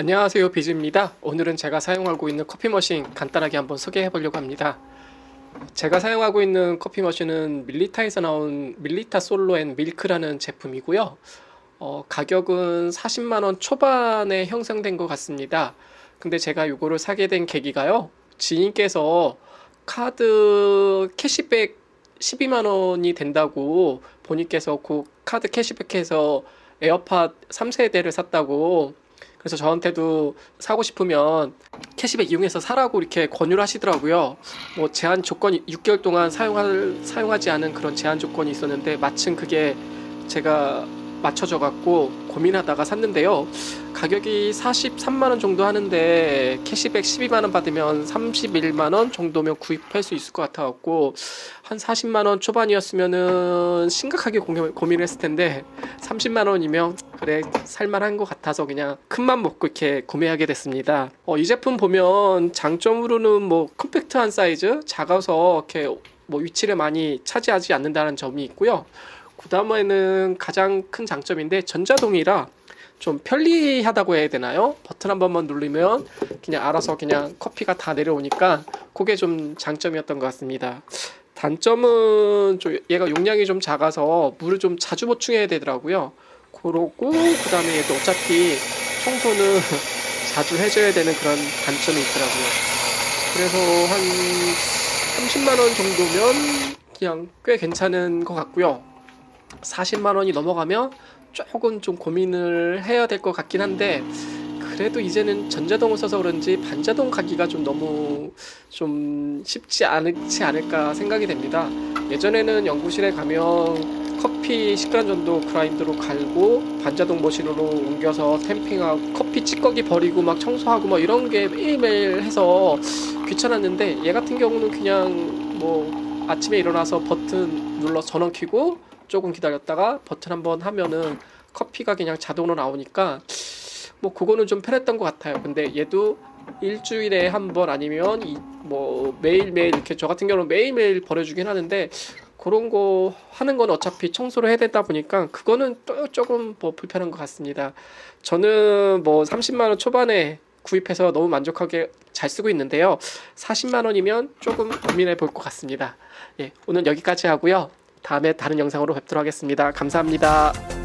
안녕하세요 비즈입니다. 오늘은 제가 사용하고 있는 커피 머신 간단하게 한번 소개해 보려고 합니다. 제가 사용하고 있는 커피 머신은 밀리타에서 나온 밀리타 솔로 앤 밀크라는 제품이고요. 어, 가격은 40만원 초반에 형성된 것 같습니다. 근데 제가 이거를 사게 된 계기가요. 지인께서 카드 캐시백 12만원이 된다고 본인께서 그 카드 캐시백해서 에어팟 3세대를 샀다고 그래서 저한테도 사고 싶으면 캐시백 이용해서 사라고 이렇게 권유를 하시더라고요. 뭐 제한 조건이 6개월 동안 사용할 사용하지 않은 그런 제한 조건이 있었는데 마침 그게 제가 맞춰져 갖고 고민하다가 샀는데요. 가격이 43만 원 정도 하는데 캐시백 12만 원 받으면 31만 원 정도면 구입할 수 있을 것 같아 갖고 한 40만 원 초반이었으면은 심각하게 고민, 고민을 했을 텐데 30만 원이면 그래 살만한 것 같아서 그냥 큰맘 먹고 이렇게 구매하게 됐습니다. 어, 이 제품 보면 장점으로는 뭐 컴팩트한 사이즈, 작아서 이렇게 뭐 위치를 많이 차지하지 않는다는 점이 있고요. 그 다음에는 가장 큰 장점인데 전자동이라 좀 편리하다고 해야 되나요? 버튼 한 번만 누르면 그냥 알아서 그냥 커피가 다 내려오니까 그게 좀 장점이었던 것 같습니다. 단점은 좀 얘가 용량이 좀 작아서 물을 좀 자주 보충해야 되더라고요. 그러고 그 다음에 얘도 어차피 청소는 자주 해줘야 되는 그런 단점이 있더라고요. 그래서 한 30만 원 정도면 그냥 꽤 괜찮은 것 같고요. 40만 원이 넘어가면 조금 좀 고민을 해야 될 것 같긴 한데 그래도 이제는 전자동을 써서 그런지 반자동 가기가 좀 너무 좀 쉽지 않지 않을까 생각이 됩니다. 예전에는 연구실에 가면 커피 10g 정도 그라인더로 갈고 반자동 머신으로 옮겨서 템핑하고 커피 찌꺼기 버리고 막 청소하고 막 이런 게 매일매일 해서 귀찮았는데 얘 같은 경우는 그냥 뭐 아침에 일어나서 버튼 눌러 전원 켜고 조금 기다렸다가 버튼 한번 하면은 커피가 그냥 자동으로 나오니까 뭐 그거는 좀 편했던 것 같아요. 근데 얘도 일주일에 한 번 아니면 이, 뭐 매일매일 이렇게 저 같은 경우는 매일매일 버려주긴 하는데 그런 거 하는 건 어차피 청소를 해야 되다 보니까 그거는 또 조금 뭐 불편한 것 같습니다. 저는 뭐 30만 원 초반에 구입해서 너무 만족하게 잘 쓰고 있는데요. 40만 원이면 조금 고민해 볼 것 같습니다. 예, 오늘 여기까지 하고요. 다음에 다른 영상으로 뵙도록 하겠습니다. 감사합니다.